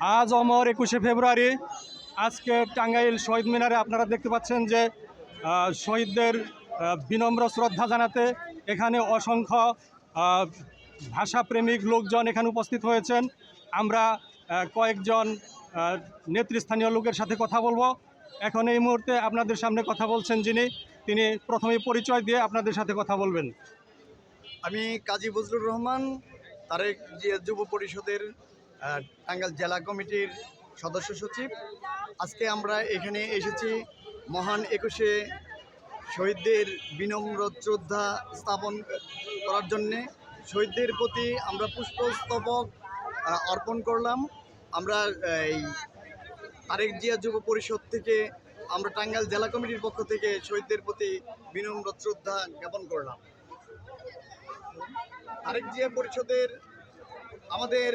আজ অমর একুশে ফেব্রুয়ারি। আজকে টাঙ্গাইল শহীদ মিনারে আপনারা দেখতে পাচ্ছেন যে শহীদদের বিনম্র শ্রদ্ধা জানাতে এখানে অসংখ্য ভাষাপ্রেমিক লোকজন এখানে উপস্থিত হয়েছেন। আমরা কয়েকজন নেতৃস্থানীয় লোকের সাথে কথা বলব। এখন এই মুহূর্তে আপনাদের সামনে কথা বলছেন যিনি, তিনি প্রথমেই পরিচয় দিয়ে আপনাদের সাথে কথা বলবেন। আমি কাজী বজলুর রহমান, তারেক যুব পরিষদের টাঙ্গাইল জেলা কমিটির সদস্য সচিব। আজকে আমরা এখানে এসেছি মহান একুশে শহীদদের বিনম্র শ্রদ্ধা স্থাপন করার জন্যে। শহীদদের প্রতি আমরা পুষ্পস্তবক অর্পণ করলাম। আমরা এই তারেক জিয়া যুব পরিষদ থেকে, আমরা টাঙ্গাইল জেলা কমিটির পক্ষ থেকে শহীদদের প্রতি বিনম্র শ্রদ্ধা জ্ঞাপন করলাম। আরেক জিয়া পরিষদের আমাদের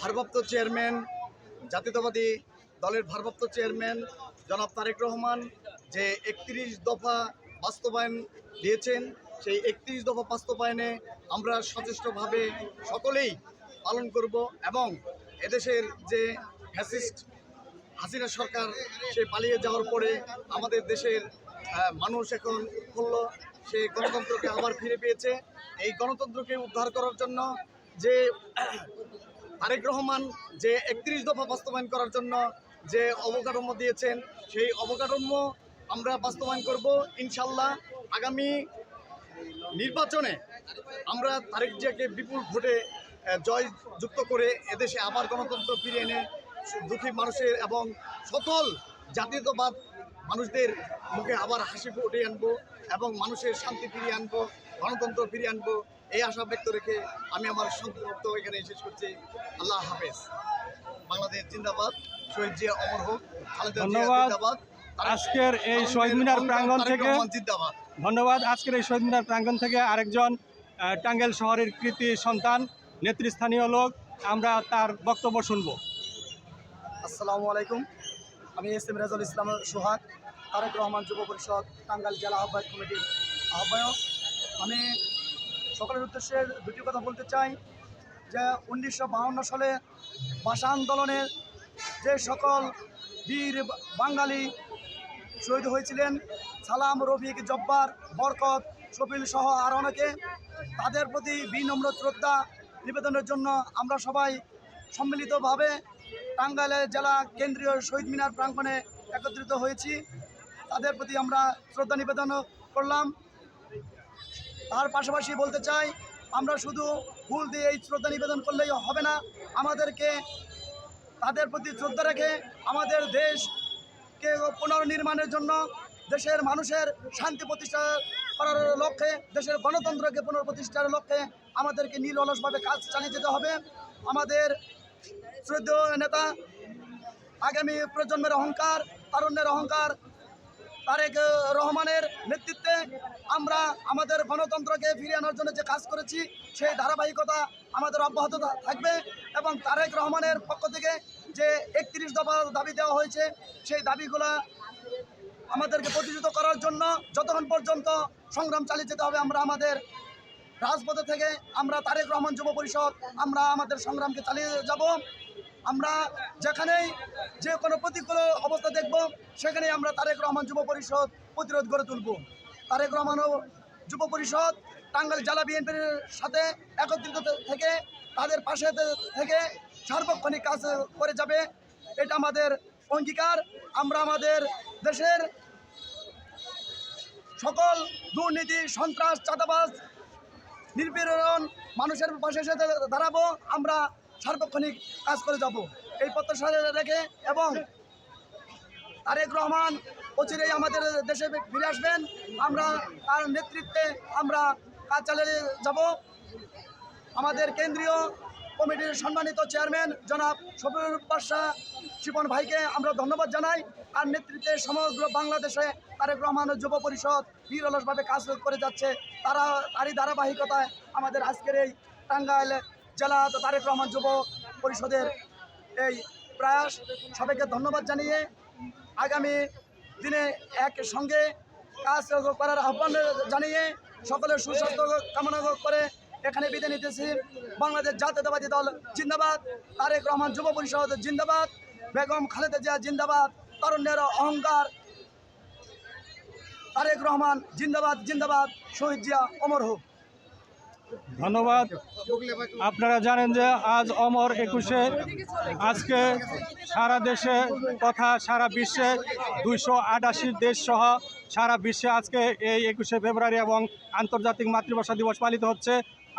ভারপ্রাপ্ত চেয়ারম্যান, জাতীয়তাবাদী দলের ভারপ্রাপ্ত চেয়ারম্যান জনাব তারেক রহমান যে একত্রিশ দফা বাস্তবায়ন দিয়েছেন, সেই একত্রিশ দফা বাস্তবায়নে আমরা সচেষ্টভাবে সকলেই পালন করব এবং এদেশের যে ফ্যাসিস্ট হাসিনা সরকার, সে পালিয়ে যাওয়ার পরে আমাদের দেশের মানুষ এখন উৎফুল্ল সে গণতন্ত্রকে আবার ফিরে পেয়েছে। এই গণতন্ত্রকে উদ্ধার করার জন্য যে তারেক রহমান যে একত্রিশ দফা বাস্তবায়ন করার জন্য যে অবকাঠামো দিয়েছেন, সেই অবকাঠামো আমরা বাস্তবায়ন করব ইনশাল্লাহ আগামী নির্বাচনে আমরা তারেক জিয়াকে বিপুল ভোটে জয় যুক্ত করে এদেশে আবার গণতন্ত্র ফিরিয়ে এনে দুঃখী মানুষের এবং সকল জাতীয়তাবাদ মানুষদের মুখে আবার হাসি ফুটে আনব এবং মানুষের শান্তি ফিরিয়ে আনব, গণতন্ত্র ফিরিয়ে আনব। এই আশা ব্যক্ত রেখে আমি আমার সংক্ষিপ্ত এখানে শেষ করছি। আল্লাহ হাফেজ। বাংলাদেশ জিন্দাবাদ। শহীদ জিয়া অমর হোক। জিন্দাবাদ। আজকের এই শহীদ মিনার প্রাঙ্গণ থেকে ধন্যবাদ। আজকের এই শহীদ মিনার প্রাঙ্গণ থেকে আরেকজন আহ, টাঙ্গাইল শহরের কৃতি সন্তান নেতৃস্থানীয় লোক আমরা তার বক্তব্য শুনব। আসসালামু আলাইকুম। আমি এস এম রেজাল ইসলাম সোহাগ তারেক রহমান যুব পরিষদ টাঙ্গাইল জেলা আহ্বায়ক কমিটির আহ্বায়ক। আমি সকলের উদ্দেশ্যে দুটি কথা বলতে চাই যে উনিশশো সালে ভাষা আন্দোলনের যে সকল বীর বাঙালি শহীদ হয়েছিলেন, সালাম, রফিক, জব্বার, বরকত, শফিল সহ আর অনেকে, তাদের প্রতি বিনম্র শ্রদ্ধা নিবেদনের জন্য আমরা সবাই সম্মিলিতভাবে টাঙ্গাইলে জেলা কেন্দ্রীয় শহীদ মিনার প্রাঙ্গণে একত্রিত হয়েছি। তাদের প্রতি আমরা শ্রদ্ধা নিবেদন করলাম। তার পাশাপাশি বলতে চাই, আমরা শুধু ফুল দিয়ে এই শ্রদ্ধা নিবেদন করলেই হবে না। আমাদেরকে, তাদের প্রতি শ্রদ্ধা রেখে আমাদের দেশকে পুনর্নির্মাণের জন্য দেশের মানুষের শান্তি প্রতিষ্ঠা করার লক্ষ্যে, দেশের গণতন্ত্রকে পুনঃপ্রতিষ্ঠার লক্ষ্যে আমাদেরকে নিরলসভাবে কাজ চালিয়ে যেতে হবে। আমাদের শ্রদ্ধেয় নেতা, আগামী প্রজন্মের অহংকার, তারুণ্যের অহংকার, তারেক রহমানের নেতৃত্বে আমরা আমাদের গণতন্ত্রকে ফিরিয়ে আনার জন্য যে কাজ করেছি, সেই ধারাবাহিকতা আমাদের অব্যাহত থাকবে এবং তারেক রহমানের পক্ষ থেকে যে একত্রিশ দফা দাবি দেওয়া হয়েছে, সেই দাবিগুলো আমাদেরকে প্রতিষ্ঠিত করার জন্য যতক্ষণ পর্যন্ত সংগ্রাম চালিয়ে যেতে হবে, আমরা আমাদের রাজপথে থেকে আমরা তারেক রহমান যুব পরিষদ, আমরা আমাদের সংগ্রামকে চালিয়ে যাব। আমরা যেখানেই যে কোনো প্রতিকূল অবস্থা দেখব, সেখানেই আমরা তারেক রহমান যুব পরিষদ প্রতিরোধ গড়ে তুলব। তারেক রহমান ও যুব পরিষদ টাঙ্গাইল জেলা বিএনপির সাথে একত্রিত থেকে তাদের পাশে থেকে সার্বক্ষণিক কাজ করে যাবে। এটা আমাদের অঙ্গীকার। আমরা আমাদের দেশের সকল দুর্নীতি, সন্ত্রাস, চাঁদাবাজ নির্পীড়ন মানুষের পাশে সাথে দাঁড়াবো। আমরা সার্বক্ষণিক কাজ করে যাব। এই প্রত্যাশা রেখে এবং তারেক রহমান অচিরেই আমাদের দেশে ফিরে আসবেন। আমরা তার নেতৃত্বে আমরা কাজ চালিয়ে যাব। আমাদের কেন্দ্রীয় কমিটির সম্মানিত চেয়ারম্যান জনাব শফিউর পাশা শিপন ভাইকে আমরা ধন্যবাদ জানাই। আর নেতৃত্বে সমগ্র বাংলাদেশে তারেক রহমান যুব পরিষদ নিরলসভাবে কাজ করে যাচ্ছে। তারা, তারই ধারাবাহিকতায় আমাদের আজকের এই টাঙ্গাইল জেলা তারেক রহমান যুব পরিষদের এই প্রয়াস। সবাইকে ধন্যবাদ জানিয়ে আগামী দিনে এক সঙ্গে কাজ করার আহ্বান জানিয়ে সকলের সুস্বাস্থ্য কামনা করে এখানে বিদায় নিতেছি। বাংলাদেশ জাতীয়তাবাদী দল জিন্দাবাদ, তারেক রহমান যুব পরিষদ জিন্দাবাদ, বেগম খালেদা জিয়া জিন্দাবাদ, তরুণের অহংকার, তারেক রহমান জিন্দাবাদ জিন্দাবাদ, শহীদ জিয়া, অমর হোক। ধন্যবাদ। আপনারা জানেন যে আজ অমর একুশে, আজকে সারা দেশে তথা সারা বিশ্বে দুইশো আটাশি দেশ সহ সারা বিশ্বে আজকে এই একুশে ফেব্রুয়ারি এবং আন্তর্জাতিক মাতৃভাষা দিবস পালিত হচ্ছে।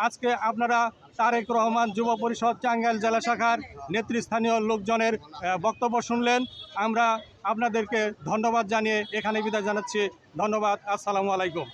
আজকে আপনারা তারেক রহমান যুব পরিষদ টাঙ্গাইল জেলা শাখার নেতৃস্থানীয় লোকজনের বক্তব্য শুনলেন। আমরা আপনাদেরকে ধন্যবাদ জানিয়ে এখানে বিদায় জানাচ্ছি। ধন্যবাদ। আসসালামু আলাইকুম।